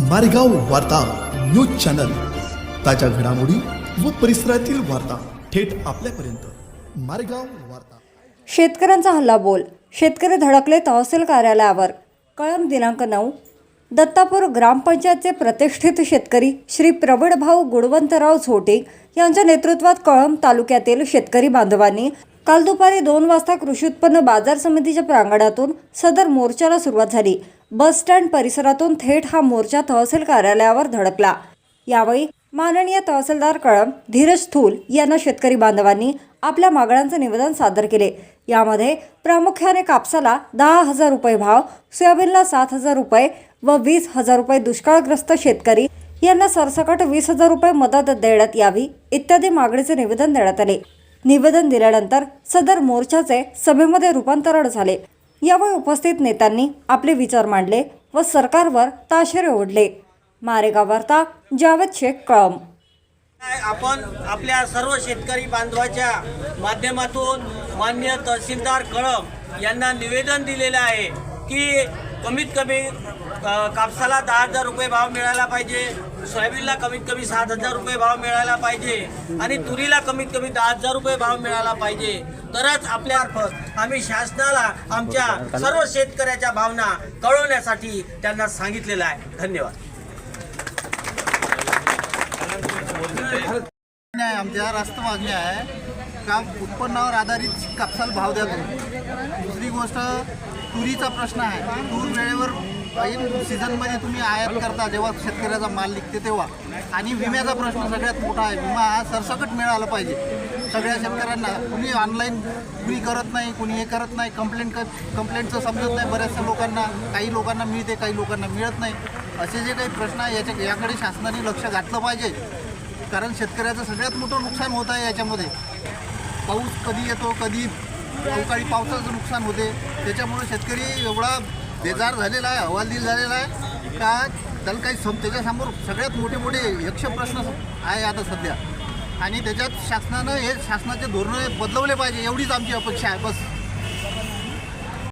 मारेगाव वार्ता news channel. ताज्या घडामोडी व परिसरातील वार्ता थेट आपल्यापर्यंत. मारेगाव वार्ता. शेतकऱ्यांचा हल्ला बोल शेतकरी धडकले तहसील कार्यालयावर. कळम दिनांक नऊ. दत्तापूर ग्रामपंचायतचे प्रतिष्ठित शेतकरी श्री प्रवीणभाऊ गुणवंतराव झोटे यांच्या नेतृत्वात कळंब तालुक्यातील शेतकरी बांधवांनी काल दुपारी दोन वाजता कृषी उत्पन्न बाजार समितीच्या प्रांगणातून सदर मोर्चाला सुरुवात झाली. बस स्टँड परिसरातून थेट हा मोर्चा तहसील कार्यालयावर धडकला यावेळी माननीय तहसीलदार कळम धीरज थूल यांना शेतकरी बांधवांनी आपल्या मागण्यांचे निवेदन सादर केले. यामध्ये प्रामुख्याने कापसाला दहा हजार रुपये भाव सोयाबीनला सात हजार रुपये व वीस हजार रुपये दुष्काळग्रस्त शेतकरी यांना सरसकट वीस हजार रुपये मदत देण्यात यावी इत्यादी मागणीचे निवेदन देण्यात आले. निवेदन दिल्यानंतर सदर मोर्चाचे सभेमध्ये रूपांतरण झाले. यावेळी उपस्थित नेत्यांनी आपले विचार मांडले व सरकारवर ताशेरे ओढले. मारेगाव वार्ता जावेद शेख कळम आपण आपल्या सर्व शेतकरी बांधवाच्या माध्यमातून मान्य तहसीलदार कळम यांना निवेदन दिलेलं आहे की कमीत कमी कापसाला दहा हजार रुपये भाव मिळाला पाहिजे सोयाबीनला कमीत कमी सात हजार रुपये भाव मिळायला पाहिजे आणि तुरीला कमीत कमी दहा हजार रुपये भाव मिळाला पाहिजे. तरच आपल्या आम्ही शासनाला आमच्या सर्व शेतकऱ्याच्या भावना कळवण्यासाठी त्यांना सांगितलेलं आहे. धन्यवाद. आमच्या रास्त मागण्या आहे. का उत्पन्नावर आधारित कापसाला भाव द्या दुसरी गोष्ट तुरीचा प्रश्न आहे. तूर वेळेवर ऐन सीझनमध्ये तुम्ही आयात करता जेव्हा शेतकऱ्याचा माल निघते तेव्हा. आणि विम्याचा प्रश्न सगळ्यात मोठा आहे. विमा हा सरसकट मिळाला पाहिजे. सगळ्या शेतकऱ्यांना कुणी ऑनलाईन कुणी करत नाही कुणी हे करत नाही कंप्लेंट कर कंप्लेंटचं समजत नाही. बऱ्याचशा लोकांना काही लोकांना मिळते काही लोकांना मिळत नाही. असे जे काही प्रश्न आहे याच्या याकडे शासनाने लक्ष घातलं पाहिजे. कारण शेतकऱ्याचं सगळ्यात मोठं नुकसान होत आहे याच्यामध्ये. पाऊस कधी येतो कधी अवकाळी पावसाचं नुकसान होते. त्याच्यामुळे शेतकरी एवढा बेजार झालेला आहे हवालदिल झालेला आहे का त्याला काही सम त्याच्यासमोर सगळ्यात मोठे मोठे यक्ष प्रश्न आहे आता सध्या. आणि त्याच्यात शासनानं हे शासनाचे धोरणं बदलवले पाहिजे एवढीच आमची अपेक्षा आहे बस.